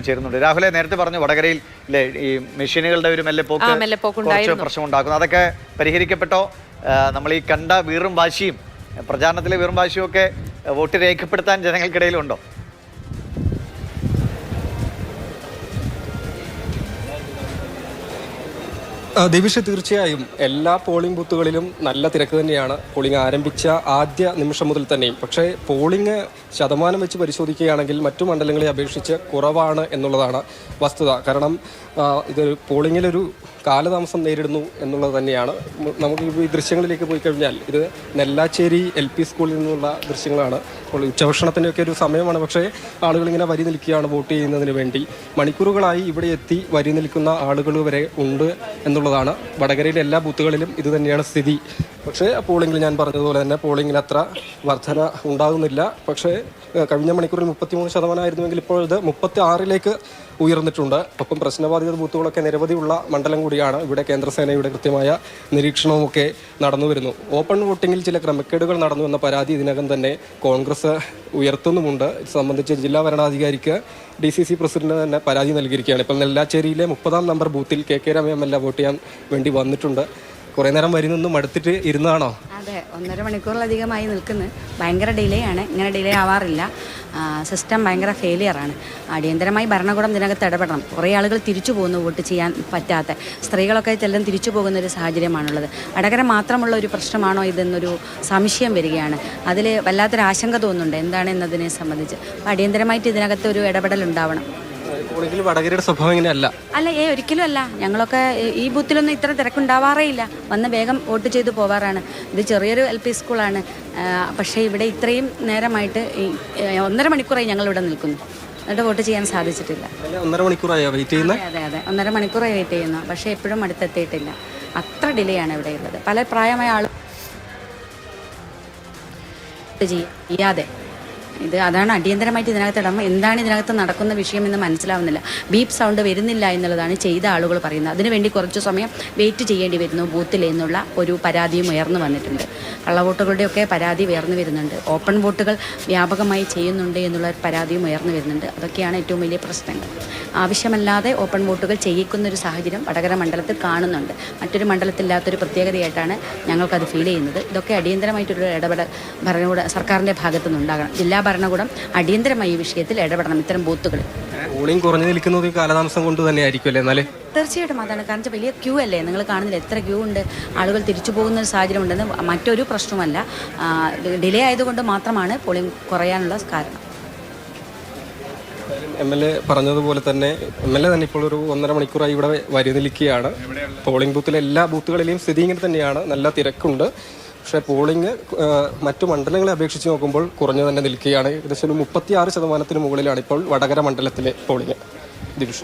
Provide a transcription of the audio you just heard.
ചേരുന്നുണ്ട്. രാഹുലെ നേരത്തെ പറഞ്ഞു വടകരയിൽ ഈ മെഷീനുകളുടെ ഒരു മെല്ലെ പോക്ക് ആ, മെല്ലെപ്പോക്ക് കുറച്ച് പ്രശ്നം ഉണ്ടാക്കുന്നു അതൊക്കെ പരിഹരിക്കപ്പെട്ടോ? നമ്മൾ ഈ കണ്ട വീറും വാശിയും പ്രചാരണത്തിലെ വീറും വാശിയും ഒക്കെ വോട്ട് രേഖപ്പെടുത്താൻ ജനങ്ങൾക്കിടയിലുണ്ടോ? ദിവിഷ തീർച്ചയായും എല്ലാ പോളിംഗ് ബൂത്തുകളിലും നല്ല തിരക്ക് തന്നെയാണ്. പോളിംഗ് ആരംഭിച്ച ആദ്യ നിമിഷം മുതൽ തന്നെയും. പക്ഷേ പോളിംഗ് ശതമാനം വെച്ച് പരിശോധിക്കുകയാണെങ്കിൽ മറ്റു മണ്ഡലങ്ങളെ അപേക്ഷിച്ച് കുറവാണ് എന്നുള്ളതാണ് വസ്തുത. കാരണം ഇത് പോളിംഗിലൊരു കാലതാമസം നേരിടുന്നു എന്നുള്ളത് തന്നെയാണ്. നമുക്ക് ഈ ദൃശ്യങ്ങളിലേക്ക് പോയി കഴിഞ്ഞാൽ ഇത് നെല്ലാച്ചേരി എൽ പി സ്കൂളിൽ നിന്നുള്ള ദൃശ്യങ്ങളാണ്. അപ്പോൾ ഉച്ചഭക്ഷണത്തിന്റെയൊക്കെ ഒരു സമയമാണ്. പക്ഷേ ആളുകൾ ഇങ്ങനെ വരി നിൽക്കുകയാണ് വോട്ട് ചെയ്യുന്നതിന് വേണ്ടി. മണിക്കൂറുകളായി ഇവിടെ എത്തി വരി നിൽക്കുന്ന ആളുകൾ വരെ ഉണ്ട് എന്നുള്ളതാണ് വടകരയിലെ എല്ലാ ബൂത്തുകളിലും ഇത് തന്നെയാണ് സ്ഥിതി. പക്ഷേ പോളിംഗിൽ ഞാൻ പറഞ്ഞതുപോലെ തന്നെ പോളിംഗിൽ അത്ര വർധന ഉണ്ടാകുന്നില്ല. പക്ഷേ കഴിഞ്ഞ മണിക്കൂറിൽ മുപ്പത്തിമൂന്ന് ശതമാനമായിരുന്നുവെങ്കിൽ ഇപ്പോൾ ഇത് മുപ്പത്തി ആറിലേക്ക് ഉയർന്നിട്ടുണ്ട്. ഒപ്പം പ്രശ്നബാധിത ബൂത്തുകളൊക്കെ നിരവധിയുള്ള മണ്ഡലം കൂടിയാണ് ഇവിടെ കേന്ദ്രസേനയുടെ കൃത്യമായ നിരീക്ഷണവുമൊക്കെ നടന്നു വരുന്നു. ഓപ്പൺ വോട്ടിങ്ങിൽ ചില ക്രമക്കേടുകൾ നടന്നു എന്ന പരാതി ഇതിനകം തന്നെ കോൺഗ്രസ് ഉയർത്തുന്നുമുണ്ട്. ഇത് സംബന്ധിച്ച് ജില്ലാ ഭരണാധികാരിക്ക് ഡി സി സി പ്രസിഡന്റ് തന്നെ പരാതി നൽകിയിരിക്കുകയാണ്. ഇപ്പോൾ നെല്ലാച്ചേരിയിലെ മുപ്പതാം നമ്പർ ബൂത്തിൽ K K Rama M L A vote ചെയ്യാൻ വേണ്ടി വന്നിട്ടുണ്ട്. കുറേ നേരം വരി നിന്ന് മടുത്തിട്ട് ഇരുന്നാണോ? ഒന്നര മണിക്കൂറിലധികമായി നിൽക്കുന്നു. ഭയങ്കര ഡിലേ ആണ്. ഇങ്ങനെ ഡിലേ ആവാറില്ല. സിസ്റ്റം ഭയങ്കര ഫെയിലിയർ ആണ്. അടിയന്തരമായി ഭരണകൂടം ഇതിനകത്ത് ഇടപെടണം. കുറേ ആളുകൾ തിരിച്ചു പോകുന്നു വോട്ട് ചെയ്യാൻ പറ്റാത്ത. സ്ത്രീകളൊക്കെ ചെല്ലും തിരിച്ചു പോകുന്ന ഒരു സാഹചര്യമാണുള്ളത്. വടകര മാത്രമുള്ള ഒരു പ്രശ്നമാണോ ഇതെന്നൊരു സംശയം വരികയാണ്. അതിൽ വല്ലാത്തൊരു ആശങ്ക തോന്നുന്നുണ്ട്. എന്താണ് എന്നതിനെ സംബന്ധിച്ച്. അടിയന്തരമായിട്ട് ഇതിനകത്ത് ഒരു ഇടപെടൽ ഉണ്ടാവണം. വടകരയുടെ സ്വഭാവം ഇങ്ങനെയല്ല. അല്ല ഏ ഒരിക്കലും അല്ല. ഞങ്ങളൊക്കെ ഈ- ബൂത്തിലൊന്നും ഇത്ര തിരക്കുണ്ടാവാറേ ഇല്ല വന്ന് വേഗം വോട്ട് ചെയ്ത് പോവാറാണ്. ഇത് ചെറിയൊരു എൽ പി സ്കൂളാണ്. പക്ഷെ ഇവിടെ ഇത്രയും നേരമായിട്ട് ഒന്നര മണിക്കൂറായി ഞങ്ങൾ ഇവിടെ നിൽക്കുന്നു. എന്നിട്ട് വോട്ട് ചെയ്യാൻ സാധിച്ചിട്ടില്ല. അല്ല, ഒന്നര മണിക്കൂറായി വെയിറ്റ് ചെയ്യുന്നത്? അതെ അതെ. അതെ ഒന്നര മണിക്കൂറായി വെയിറ്റ് ചെയ്യുന്നു. പക്ഷേ എപ്പോഴും അടുത്തെത്തിയിട്ടില്ല. അത്ര ഡിലേ ആണ് ഇവിടെ ഉള്ളത്. പല പ്രായമായ ആൾ ചെയ്യാതെ ഇത് അതാണ് അടിയന്തരമായിട്ട് ഇതിനകത്ത് ഇടം. എന്താണ് ഇതിനകത്ത് നടക്കുന്ന വിഷയം എന്ന് മനസ്സിലാവുന്നില്ല. ബീപ്പ് സൗണ്ട് വരുന്നില്ല എന്നുള്ളതാണ് ചെയ്ത ആളുകൾ പറയുന്നത്. അതിനുവേണ്ടി കുറച്ച് സമയം വെയിറ്റ് ചെയ്യേണ്ടി വരുന്നു ബൂത്തിൽ എന്നുള്ള ഒരു പരാതിയും ഉയർന്നു വന്നിട്ടുണ്ട്. കള്ളവോട്ടുകളുടെയൊക്കെ പരാതി ഉയർന്നു വരുന്നുണ്ട്. ഓപ്പൺ വോട്ടുകൾ വ്യാപകമായി ചെയ്യുന്നുണ്ട് എന്നുള്ള പരാതിയും ഉയർന്നു വരുന്നുണ്ട്. അതൊക്കെയാണ് ഏറ്റവും വലിയ പ്രശ്നങ്ങൾ. ആവശ്യമല്ലാതെ ഓപ്പൺ വോട്ടുകൾ ചെയ്യിക്കുന്ന ഒരു സാഹചര്യം വടകര മണ്ഡലത്തിൽ കാണുന്നുണ്ട്. മറ്റൊരു മണ്ഡലത്തില്ലാത്തൊരു പ്രത്യേകതയായിട്ടാണ് ഞങ്ങൾക്കത് ഫീൽ ചെയ്യുന്നത്. ഇതൊക്കെ അടിയന്തരമായിട്ടൊരു ഇടപെടൽ ഭരണകൂട സർക്കാരിന്റെ ഭാഗത്തു നിന്നുണ്ടാകണം ജില്ലാ ഭരണകൂടം അടിയന്തരമായി ഈ വിഷയത്തിൽ ഇടപെടണം ഇത്തരം ബൂത്തുകളിൽ. പോളിംഗ് കുറഞ്ഞു നിൽക്കുന്നത് കാലതാമസം കൊണ്ട് തന്നെ ആയിരിക്കും അല്ലേ? എന്നാലേ. തീർച്ചയായിട്ടും അതാണ്. കാരണം വലിയ ക്യൂ അല്ലേ? നിങ്ങൾ കാണുന്നില്ല? എത്ര ക്യൂ ഉണ്ട്? ആളുകൾ തിരിച്ചു പോകുന്ന ഒരു സാഹചര്യം ഉണ്ടെന്ന് മറ്റൊരു പ്രശ്നമല്ല ഡിലേ ആയതുകൊണ്ട് മാത്രമാണ് പോളിംഗ് കുറയാനുള്ള കാരണം. എം എൽ എ പറഞ്ഞതുപോലെ തന്നെ എം എൽ എ തന്നെ ഇപ്പോൾ ഒരു ഒന്നര മണിക്കൂറായി ഇവിടെ വരി നിൽക്കുകയാണ് പോളിംഗ് ബൂത്തിലെ എല്ലാ ബൂത്തുകളിലെയും സ്ഥിതി ഇങ്ങനെ തന്നെയാണ്. നല്ല തിരക്കുണ്ട്. പക്ഷേ പോളിംഗ് മറ്റു മണ്ഡലങ്ങളെ അപേക്ഷിച്ച് നോക്കുമ്പോൾ കുറഞ്ഞു തന്നെ നിൽക്കുകയാണ്. ഏകദേശം ഒരു മുപ്പത്തിയാറ് ശതമാനത്തിന് മുകളിലാണ് ഇപ്പോൾ വടകര മണ്ഡലത്തിലെ പോളിംഗ് ഡിവിഷൻ